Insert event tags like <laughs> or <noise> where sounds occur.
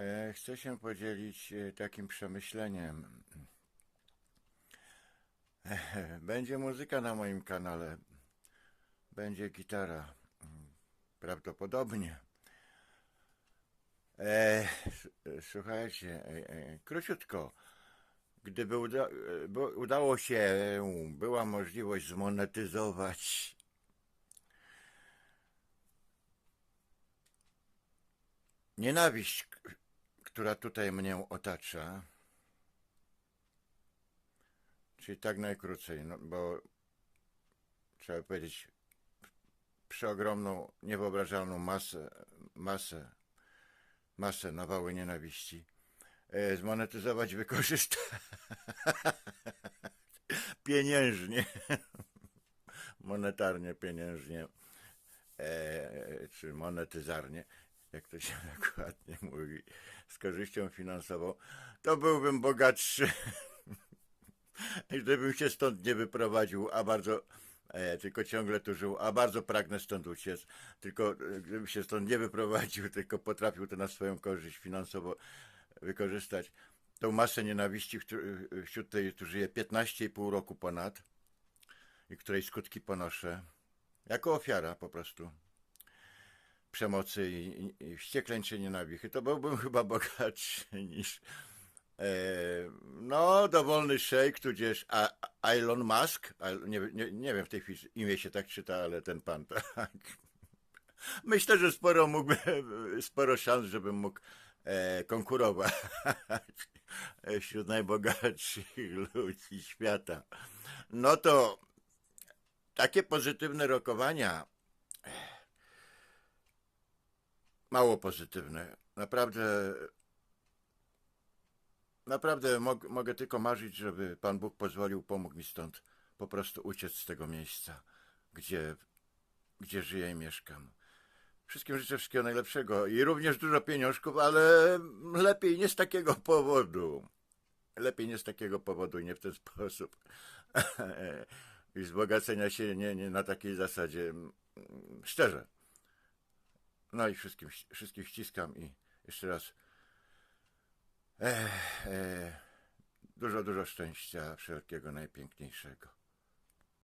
E, Chcę się podzielić e, takim przemyśleniem. <laughs> Będzie muzyka na moim kanale. Będzie gitara. Prawdopodobnie. E, słuchajcie, e, króciutko. Gdyby uda, udało się, była możliwość zmonetyzować nienawiść, która tutaj mnie otacza, czyli tak najkrócej, no bo trzeba powiedzieć, przeogromną, niewyobrażalną masę, masę, masę nawały nienawiści, e, zmonetyzować, wykorzystać. <laughs> Pieniężnie, monetarnie, pieniężnie, e, czy monetyzarnie, jak to się <laughs> dokładnie mówi, z korzyścią finansową, to byłbym bogatszy, <laughs> gdybym się stąd nie wyprowadził, a bardzo, e, tylko ciągle tu żył, a bardzo pragnę stąd uciec, tylko e, gdybym się stąd nie wyprowadził, <laughs> tylko potrafił to na swoją korzyść finansowo wykorzystać, tą masę nienawiści, któ- wśród tej tu żyję 15,5 roku ponad i której skutki ponoszę, jako ofiara po prostu przemocy i, i, wściekleńczej nienawichy, to byłbym <laughs> chyba bogatszy niż e, no, dowolny szejk, tudzież a, a Elon Musk, a, nie, nie, nie wiem w tej chwili imię się tak czyta, ale ten pan <laughs> tak. Myślę, że sporo mógłby, sporo szans, żebym mógł e, konkurować <laughs> wśród najbogatszych ludzi świata. No to takie pozytywne rokowania mało pozytywne. Naprawdę, naprawdę mog, mogę tylko marzyć, żeby Pan Bóg pozwolił, pomógł mi stąd po prostu uciec z tego miejsca, gdzie, gdzie żyję i mieszkam. Wszystkim życzę wszystkiego najlepszego i również dużo pieniążków, ale lepiej nie z takiego powodu. Lepiej nie z takiego powodu i nie w ten sposób. <laughs> I wzbogacenia się nie, nie na takiej zasadzie. Szczerze. No i wszystkim, wszystkich ściskam i jeszcze raz e, e, dużo, dużo szczęścia, wszelkiego najpiękniejszego.